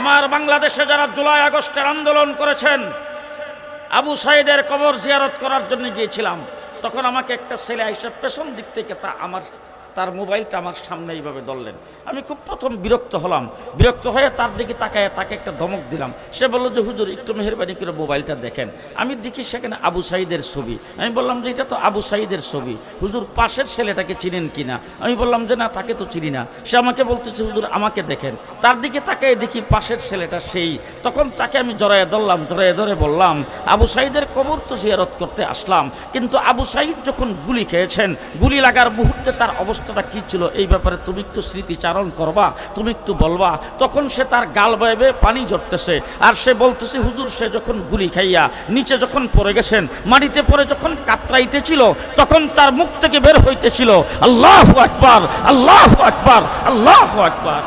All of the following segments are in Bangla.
আমার বাংলাদেশে যারা জুলাই আগস্টের আন্দোলন করেছেন, আবু সাইদের কবর জিয়ারত করার জন্য গিয়েছিলাম, তখন আমাকে একটা ছেলে আইসা পেছন দিক থেকে তা আমার তার মোবাইলটা আমার সামনে এইভাবে ধরলেন। আমি খুব প্রথম বিরক্ত হলাম। বিরক্ত হয়ে তার দিকে তাকায়, তাকে একটা ধমক দিলাম। সে বলল যে, হুজুর, একটু মেহরবানি করে মোবাইলটা দেখেন। আমি দেখি সেখানে আবু সাইদের ছবি। আমি বললাম যে, এটা তো আবু সাইদের ছবি। হুজুর, পাশের ছেলেটাকে চিনেন কিনা আমি বললাম যে, না, তাকে তো চিনি না। সে আমাকে বলতেছে, হুজুর, আমাকে দেখেন। তার দিকে তাকায় দেখি পাশের ছেলেটা সেই। তখন তাকে আমি জড়াইয়া ধরলাম জড়াইয়া ধরে বললাম, আবু সাইদের কবর তো জিয়ারত করতে আসলাম। কিন্তু আবু সাইদ যখন গুলি খেয়েছেন, গুলি লাগার মুহূর্তে তার অবস্থাটা কি ছিল? এই ব্যাপারে তুমি একটু স্মৃতিচারণ করবা, তুমি একটু বলবা। তখন সে তার গাল বয়েবে, পানি জড়তেছে আর সে বলতেছে, হুজুর, সে যখন গুলি খাইয়া নিচে যখন পড়ে গেছেন, মাটিতে পরে যখন কাতরাইতেছিল তখন তার মুখ থেকে বের হইতেছিল। আল্লাহ আকবার আল্লাহ আকবার আল্লাহ আকবার।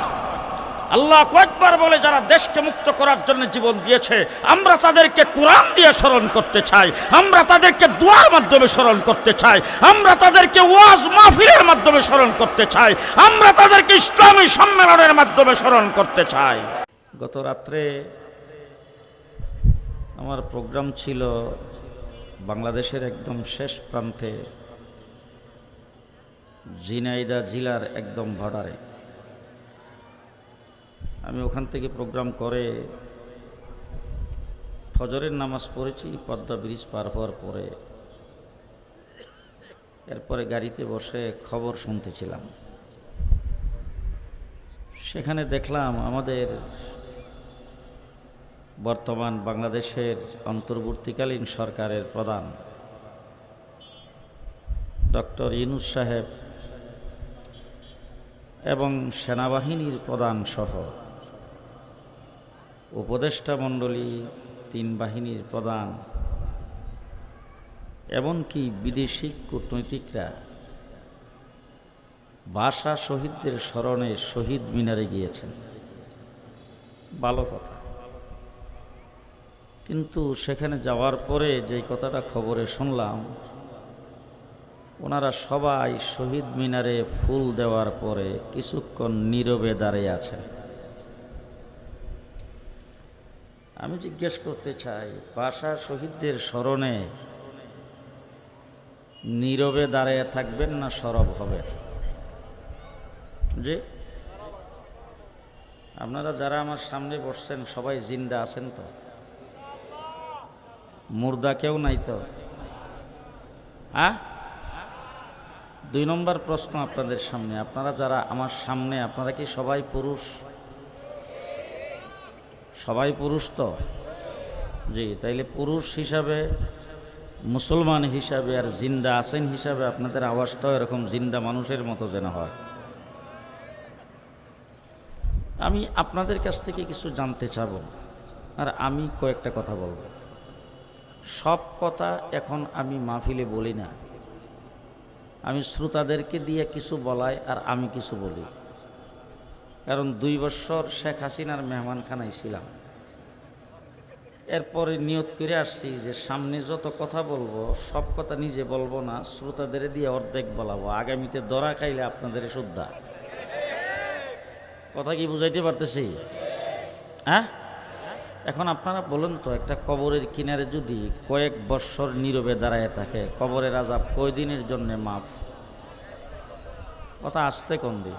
আল্লাহ কয়েকবার বলে যারা দেশকে মুক্ত করার জন্য জীবন দিয়েছে, আমরা তাদেরকে কোরআন দিয়ে স্মরণ করতে চাই, আমরা তাদেরকে দোয়ার মাধ্যমে স্মরণ করতে চাই, আমরা তাদেরকে ওয়াজ মাহফিলের মাধ্যমে স্মরণ করতে চাই, আমরা তাদেরকে ইসলামী সম্মেলনের মাধ্যমে স্মরণ করতে চাই। গত রাত্রে আমার প্রোগ্রাম ছিল বাংলাদেশের একদম শেষ প্রান্তে ঝিনাইদা জেলার একদম বর্ডারে। আমি ওখান থেকে প্রোগ্রাম করে ফজরের নামাজ পড়েছি, পদ্মা ব্রিজ পার হওয়ার পরে এরপরে গাড়িতে বসে খবর শুনতেছিলাম। সেখানে দেখলাম আমাদের বর্তমান বাংলাদেশের অন্তর্বর্তীকালীন সরকারের প্রধান ডক্টর ইনুস সাহেব এবং সেনাবাহিনীর প্রধান সহ উপদেষ্টা মণ্ডলী, তিন বাহিনীর প্রধান, এমনকি বিদেশি কূটনৈতিকরা ভাষা শহীদদের স্মরণে শহীদ মিনারে গিয়েছেন। ভালো কথা। কিন্তু সেখানে যাওয়ার পরে যেই কথাটা খবরে শুনলাম, ওনারা সবাই শহীদ মিনারে ফুল দেওয়ার পরে কিছুক্ষণ নীরবে দাঁড়িয়ে আছেন। আমি জিজ্ঞেস করতে চাই ভাষা শহীদদের স্মরণে নীরবে দাঁড়িয়ে থাকবেন না সরব হবে যে আপনারা যারা আমার সামনে বসছেন, সবাই জিন্দা আছেন তো? মুর্দা কেউ নাই তো? দুই নম্বর প্রশ্ন আপনাদের সামনে, আপনারা যারা আমার সামনে, আপনারা কি সবাই পুরুষ? সবাই পুরুষ তো? জি, তাইলে পুরুষ হিসাবে, মুসলমান হিসাবে আর জিন্দা আছেন হিসাবে আপনাদের আওয়াজটাও এরকম জিন্দা মানুষের মতো যেন হয়। আমি আপনাদের কাছ থেকে কিছু জানতে চাব আর আমি কয়েকটা কথা বলব। সব কথা এখন আমি মাহফিলে বলি না। আমি শ্রোতাদেরকে দিয়ে কিছু বলাই আর আমি কিছু বলি। কারণ দুই বছর শেখ হাসিনার মেহমানখানায় ছিলাম। এরপরে নিয়ত করে আসছি যে সামনে যত কথা বলব, সব কথা নিজে বলব না, শ্রোতাদের দিয়ে অর্ধেক বলাবো। আগামীতে দরা খাইলে আপনাদের শুদ্ধা। কথা কি বুঝাইতে পারতেছি? হ্যাঁ? এখন আপনারা বলুন তো, একটা কবরের কিনারে যদি কয়েক বৎসর নীরবে দাঁড়ায় থাকে, কবরের আজাব কয়দিনের জন্য মাফ? কথা আসতে কোন দিন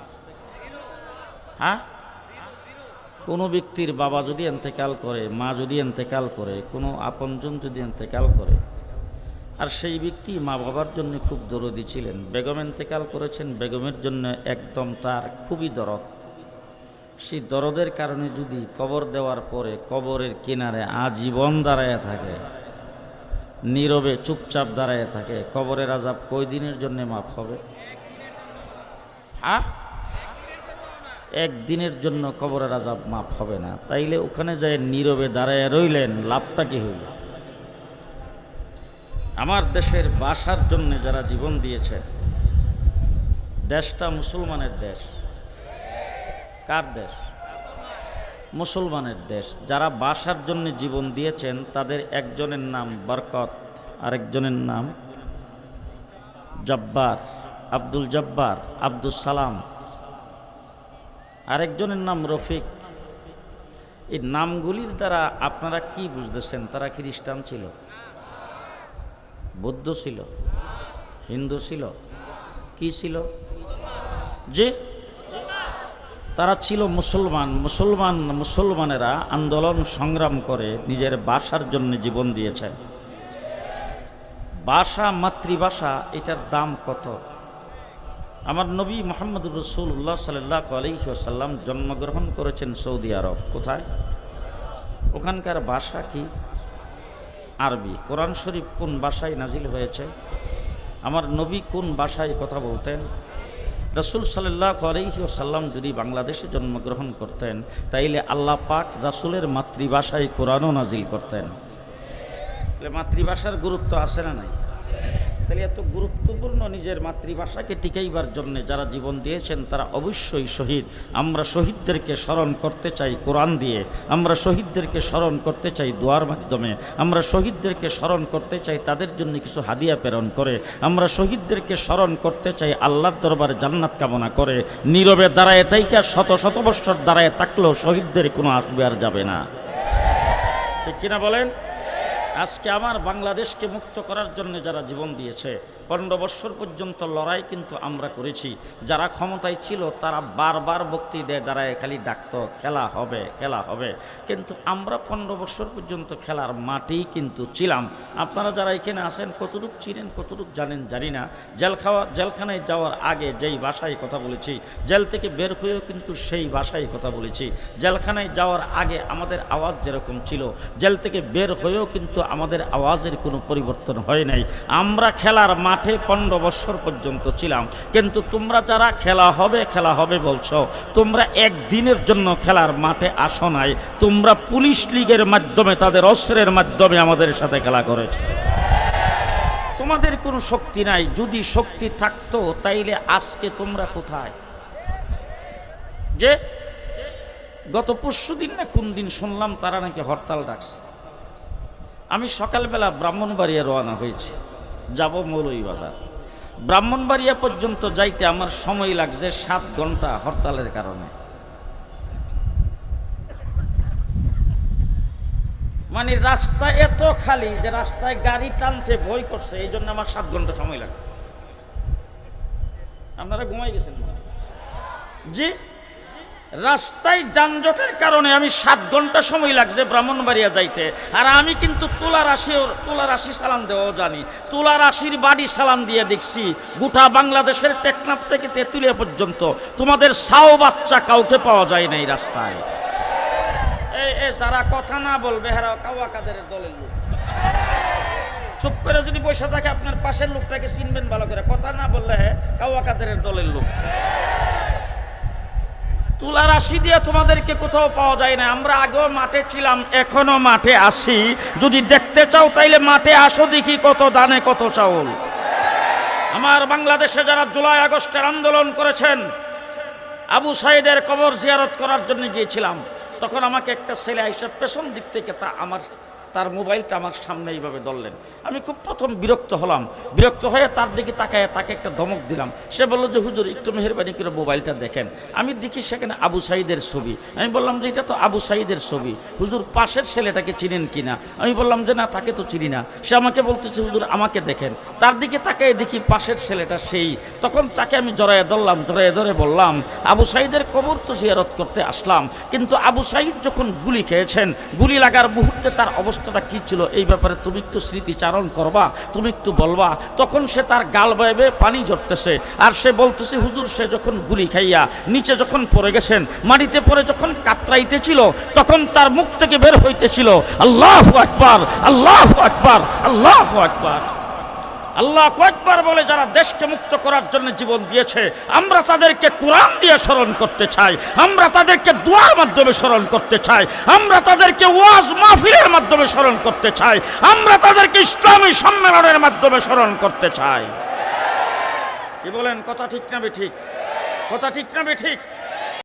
হ্যাঁ? কোনো ব্যক্তির বাবা যদি এন্তেকাল করে, মা যদি এন্তেকাল করে, কোনো আপনজন যদি এন্তেকাল করে, আর সেই ব্যক্তি মা বাবার জন্য খুব দরদি ছিলেন। বেগম এন্তেকাল করেছেন, বেগমের জন্য একদম তার খুবই দরদ। সেই দরদের কারণে যদি কবর দেওয়ার পরে কবরের কিনারে আজীবন দাঁড়ায় থাকে, নীরবে চুপচাপ দাঁড়ায় থাকে, কবরের আজাব কয় দিনের জন্য মাফ হবে? হ্যাঁ? একদিনের জন্য কবরের আজাব মাফ হবে না। তাইলে ওখানে যায় নীরবে দাঁড়ায় রইলেন, লাভটা কি হইল? আমার দেশের বাসার জন্য যারা জীবন দিয়েছে, দেশটা মুসলমানের দেশ। কার দেশ? মুসলমানের দেশ। যারা বাসার জন্য জীবন দিয়েছেন, তাদের একজনের নাম বরকত, আরেকজনের নাম জব্বার, আব্দুল জব্বার আব্দুল সালাম। আরেকজনের নাম রফিক। এই নামগুলির দ্বারা আপনারা কি বুঝতেছেন? তারা খ্রিস্টান ছিল, বৌদ্ধ ছিল, হিন্দু ছিল, কি ছিল? যে তারা ছিল মুসলমান। মুসলমান, মুসলমানেরা আন্দোলন সংগ্রাম করে নিজের বাসার জন্য জীবন দিয়েছে। বাসা মাতৃভাষা এটার দাম কত? আমার নবী মোহাম্মদুর রসুল্লাহ সাল্লাহ আলহিহাসাল্লাম জন্মগ্রহণ করেছেন সৌদি আরব। কোথায়? ওখানকার ভাষা কি? আরবি। কোরআন শরীফ কোন ভাষায় নাজিল হয়েছে? আমার নবী কোন ভাষায় কথা বলতেন? রসুল সাল্লাহ আলহিহাসাল্লাম যদি বাংলাদেশে জন্মগ্রহণ করতেন, তাইলে আল্লাহ পাক রাসুলের মাতৃভাষায় কোরআনও নাজিল করতেন। মাতৃভাষার গুরুত্ব আছে না নাই? তাহলে এত গুরুত্বপূর্ণ নিজের মাতৃভাষাকে টিকাইবার জন্য যারা জীবন দিয়েছেন, তারা অবশ্যই শহীদ। আমরা শহীদদেরকে স্মরণ করতে চাই কোরআন দিয়ে। আমরা শহীদদেরকে স্মরণ করতে চাই দোয়ার মাধ্যমে। আমরা শহীদদেরকে স্মরণ করতে চাই তাদের জন্য কিছু হাদিয়া প্রেরণ করে। আমরা শহীদদেরকে স্মরণ করতে চাই আল্লাহর দরবারে জান্নাত কামনা করে। নীরবে দাঁড়ায় তাইকা শত শত বৎসর দাঁড়ায় থাকলেও শহীদদের কোনো আসবে আর যাবে না। ঠিক কিনা বলেন? আজকে আমার বাংলাদেশকে মুক্ত করার জন্য যারা জীবন দিয়েছে, পনেরো বৎসর পর্যন্ত লড়াই কিন্তু আমরা করেছি। যারা ক্ষমতায় ছিল, তারা বারবার বক্তি দেয় দাঁড়ায়, খালি ডাকতো, খেলা হবে খেলা হবে। কিন্তু আমরা পনেরো বৎসর পর্যন্ত খেলার মাঠেই কিন্তু ছিলাম। আপনারা যারা এখানে আসেন কতটুক চিনেন, কতটুক জানেন, জানি না। জেল খাওয়া, জেলখানায় যাওয়ার আগে যেই ভাষায় কথা বলেছি, জেল থেকে বের হয়েও কিন্তু সেই ভাষায় কথা বলেছি। জেলখানায় যাওয়ার আগে আমাদের আওয়াজ যেরকম ছিল, জেল থেকে বের হয়েও কিন্তু আমাদের আওয়াজের কোনো পরিবর্তন হয় নাই। আমরা খেলার মাঠে পনেরো বছর পর্যন্ত ছিলাম। কিন্তু তোমরা যারা খেলা হবে খেলা হবে বলছো, তোমরা একদিনের জন্য খেলার মাঠে আসো নাই। তোমরা পুলিশ লীগের মাধ্যমে, তাদের অস্ত্রের মাধ্যমে আমাদের সাথে খেলা করেছে। তোমাদের কোনো শক্তি নাই। যদি শক্তি থাকতো, তাইলে আজকে তোমরা কোথায়? যে গত পরশু দিন না কোন দিন শুনলাম তারা নাকি হরতাল ডাকছে। আমি সকালবেলা ব্রাহ্মণবাড়িয়া রওনা হয়েছি। যাব মৌলভীবাজার। ব্রাহ্মণবাড়িয়া পর্যন্ত যাইতে আমার সময় লাগছে সাত ঘণ্টা হরতালের কারণে। মানে রাস্তা এত খালি যে রাস্তায় গাড়ি টানতে ভয় করছে, এই জন্য আমার সাত ঘণ্টা সময় লাগে আপনারা ঘুমাই গেছেন জি? রাস্তায় যানজটের কারণে আমি সাত ঘণ্টা সময় লাগছে ব্রাহ্মণবাড়িয়া যাইতে। আর আমি কিন্তু তুলা রাশি তুলা রাশি সালান দেওয়াও জানি। তুলা রাশির বাড়ি সালান দিয়ে দেখছি গোটা বাংলাদেশের টেকনাফ থেকে তেঁতুলিয়া পর্যন্ত। তোমাদের সাও বাচ্চা কাউকে পাওয়া যায় না এই রাস্তায় এ যারা কথা না বলবে, হেরা কাওয়া কাদের দলের লোক। চুপ করে যদি বসে থাকে, আপনার পাশের লোকটাকে চিনবেন ভালো করে। কথা না বললে কাওয়া কাদের দলের লোক। তুলা রাশি দিয়ে তোমাদেরকে কোথাও পাওয়া যায় না। আমরা আগেও মাঠে ছিলাম এখনও মাঠে আসি যদি দেখতে চাও তাইলে মাঠে আসো দেখি কত দানে কত চাউল। আমার বাংলাদেশে যারা জুলাই আগস্টের আন্দোলন করেছেন, আবু সাইদের কবর জিয়ারত করার জন্য গিয়েছিলাম। তখন আমাকে একটা ছেলে আইসা পেছন দিক থেকে তা আমার তার মোবাইলটা আমার সামনে এইভাবে ধরলেন। আমি খুব প্রথম বিরক্ত হলাম। বিরক্ত হয়ে তার দিকে তাকায়, তাকে একটা ধমক দিলাম। সে বলল যে, হুজুর, একটু মেহরবানি করে মোবাইলটা দেখেন। আমি দেখি সেখানে আবু সাইদের ছবি। আমি বললাম যে, এটা তো আবু সাইদের ছবি। হুজুর, পাশের ছেলেটাকে চিনেন কিনা? আমি বললাম যে, না, তাকে তো চিনি না। সে আমাকে বলতেছে, হুজুর, আমাকে দেখেন। তার দিকে তাকায় দেখি পাশের ছেলেটা সেই। তখন তাকে আমি জড়াইয়ে ধরলাম জড়াইয়ে ধরে বললাম, আবু সাইদের কবর তো জিয়ারত করতে আসলাম। কিন্তু আবু সাইদ যখন গুলি খেয়েছেন, গুলি লাগার মুহূর্তে তার অবস্থাটা কি ছিল? এই ব্যাপারে তুমি একটু স্মৃতিচারণ করবা, তুমি একটু বলবা। তখন সে তার গাল বয়েবে পানি ঝরতেছে আর সে বলতেছে, হুজুর, সে যখন গুলি খাইয়া নিচে যখন পড়ে গেছেন, মাটিতে পড়ে যখন কাতরাইতেছিল তখন তার মুখ থেকে বের হইতেছিল। আল্লাহ আকবার আল্লাহ আকবার আল্লাহ আকবার। আল্লাহ কয়েকবার বলে যারা দেশকে মুক্ত করার জন্য জীবন দিয়েছে, আমরা তাদেরকে কোরআন দিয়ে স্মরণ করতে চাই, আমরা তাদেরকে দোয়ার মাধ্যমে স্মরণ করতে চাই, আমরা তাদেরকে ওয়াজ মাহফিলের মাধ্যমে স্মরণ করতে চাই, আমরা তাদেরকে ইসলামী সম্মেলনের মাধ্যমে স্মরণ করতে চাই। কি বলেন, কথা ঠিক না ঠিক? কথা ঠিক না ঠিক?